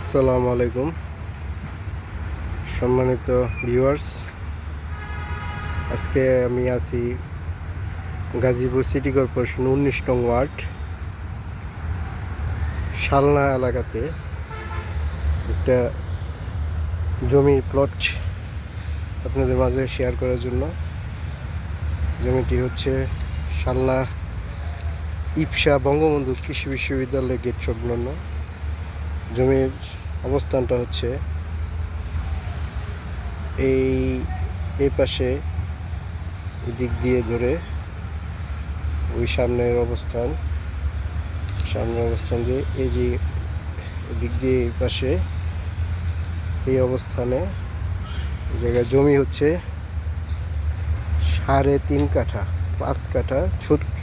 আসসালামু আলাইকুম। সম্মানিত ভিউয়ার্স আজকে আমি আছি গাজীপুর সিটি কর্পোরেশন উনিশ নং ওয়ার্ড, শালনা এলাকাতে একটা জমি প্লট আপনাদের মাঝে শেয়ার করার জন্য। জমিটি হচ্ছে শালনা ইপসা বঙ্গবন্ধু কৃষি বিশ্ববিদ্যালয় গেট সংলগ্ন। জমির অবস্থানটা হচ্ছে এই এই পাশে দিক দিয়ে ধরে ওই সামনের অবস্থান। সামনের অবস্থান দিয়ে এই যে দিক দিয়ে এই পাশে এই অবস্থানে জায়গায় জমি হচ্ছে সাড়ে তিন কাঠা, পাঁচ কাঠা,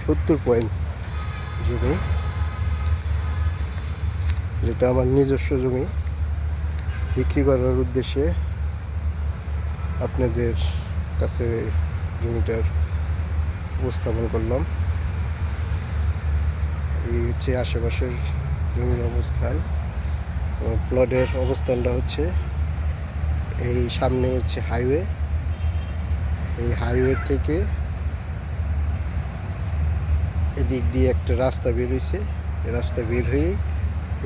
সত্তর পয়েন্ট জমি। যেটা আমার নিজস্ব জমি। বিক্রি করার উদ্দেশ্যে আপনাদের কাছে জমিটার উপস্থাপন করলাম। এই হচ্ছে আশেপাশের জমির অবস্থান। প্লটের অবস্থানটা হচ্ছে এই সামনে হচ্ছে হাইওয়ে। এই হাইওয়ে থেকে এদিক দিয়ে একটা রাস্তা বের হয়েছে রাস্তা বের হয়েই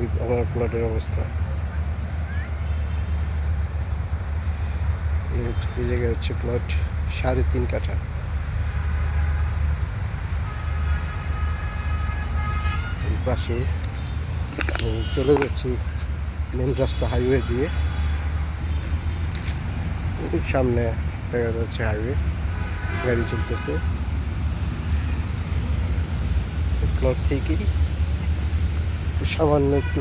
এই আমার প্লটের অবস্থা। এই জায়গায় হচ্ছে প্লট সাড়ে তিন কাঠা। পাশে চলে যাচ্ছি মেন রাস্তা হাইওয়ে দিয়ে। সামনে দেখা যাচ্ছে হাইওয়ে গাড়ি চলতেছে। প্লট থেকেই সামান্য একটু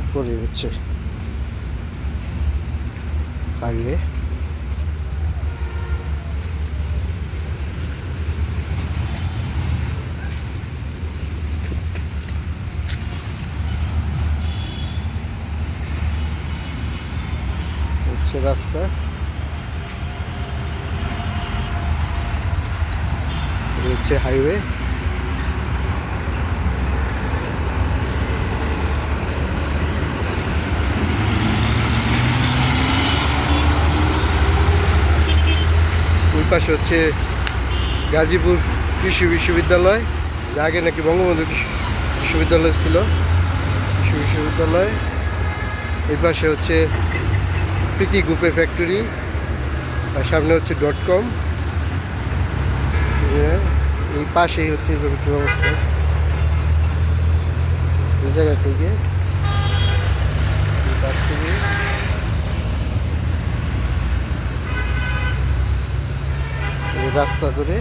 উপরে হচ্ছে হাইওয়ে। হচ্ছে রাস্তা। হচ্ছে হাইওয়ে ওই পাশে হচ্ছে গাজীপুর কৃষি বিশ্ববিদ্যালয়, যা আগে নাকি বঙ্গবন্ধু বিশ্ববিদ্যালয় ছিল। কৃষি বিশ্ববিদ্যালয়, এই পাশে হচ্ছে প্রীতি গ্রুপের ফ্যাক্টরি, আর সামনে হচ্ছে ডট কম। এই পাশেই হচ্ছে জমিটির অবস্থা। এই জায়গা থেকে পাশ থেকে রাস্তা করে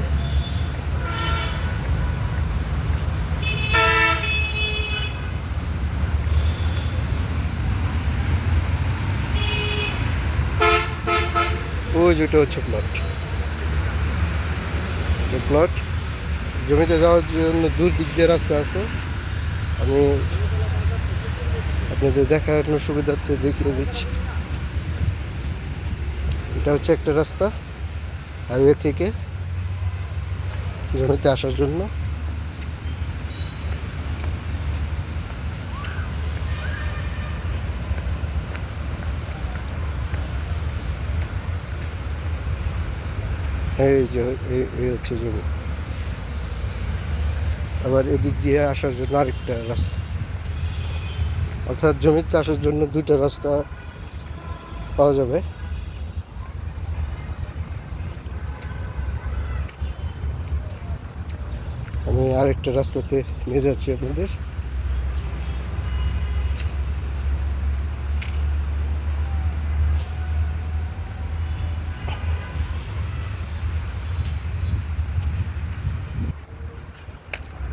ওই যেটা হচ্ছে প্লট প্লট জমিতে যাওয়ার জন্য দূর দিক দিয়ে রাস্তা আছে। আমি আপনাদের দেখানোর সুবিধার্থে দেখিয়ে দিচ্ছি। এটা হচ্ছে একটা রাস্তা হাইওয়ে থেকে। জমিতে আসার জন্য। এই যে এই- হচ্ছে জমি। আবার এদিক দিয়ে আসার জন্য আরেকটা রাস্তা। অর্থাৎ জমিতে আসার জন্য দুইটা রাস্তা পাওয়া যাবে। আমি আরেকটা রাস্তাতে নিয়ে যাচ্ছি আপনাদের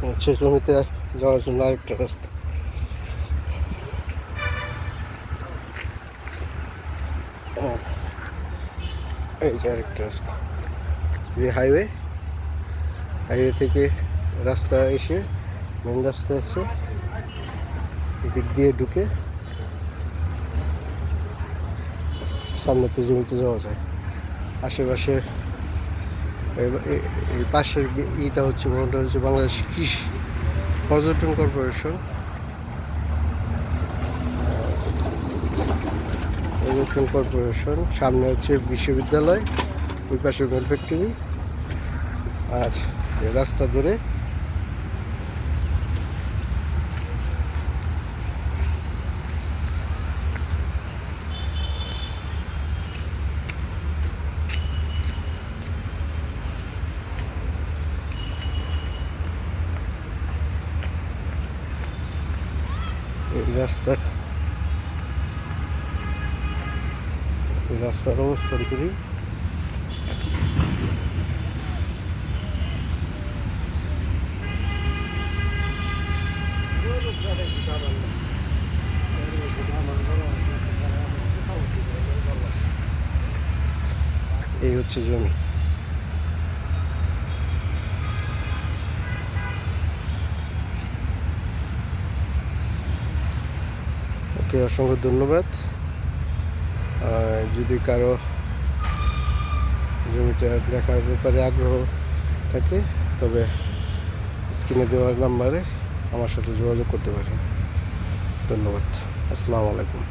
হচ্ছে জমিতে যাওয়ার জন্য আরেকটা রাস্তা। এই যে আরেকটা রাস্তা যে হাইওয়ে হাইওয়ে থেকে রাস্তা এসে মেন রাস্তা এসে দিক দিয়ে ঢুকে সামনেতে জমিতে যাওয়া যায়। আশেপাশে এই পাশের ইটা হচ্ছে ভবনটা হচ্ছে বাংলাদেশ কৃষি পর্যটন কর্পোরেশন। পর্যটন কর্পোরেশন, সামনে হচ্ছে বিশ্ববিদ্যালয়, ওই পাশে ফ্যাক্টরি আর রাস্তা ধরে রাস্তা রাস্তার অবস্থান করি এই হচ্ছে জমি। ওকে অসংখ্য ধন্যবাদ। যদি কারও জমিটা দেখার ব্যাপারে আগ্রহ থাকে, তবে স্ক্রিনে দেওয়ার নাম্বারে আমার সাথে যোগাযোগ করতে পারেন। ধন্যবাদ। আসসালামু আলাইকুম।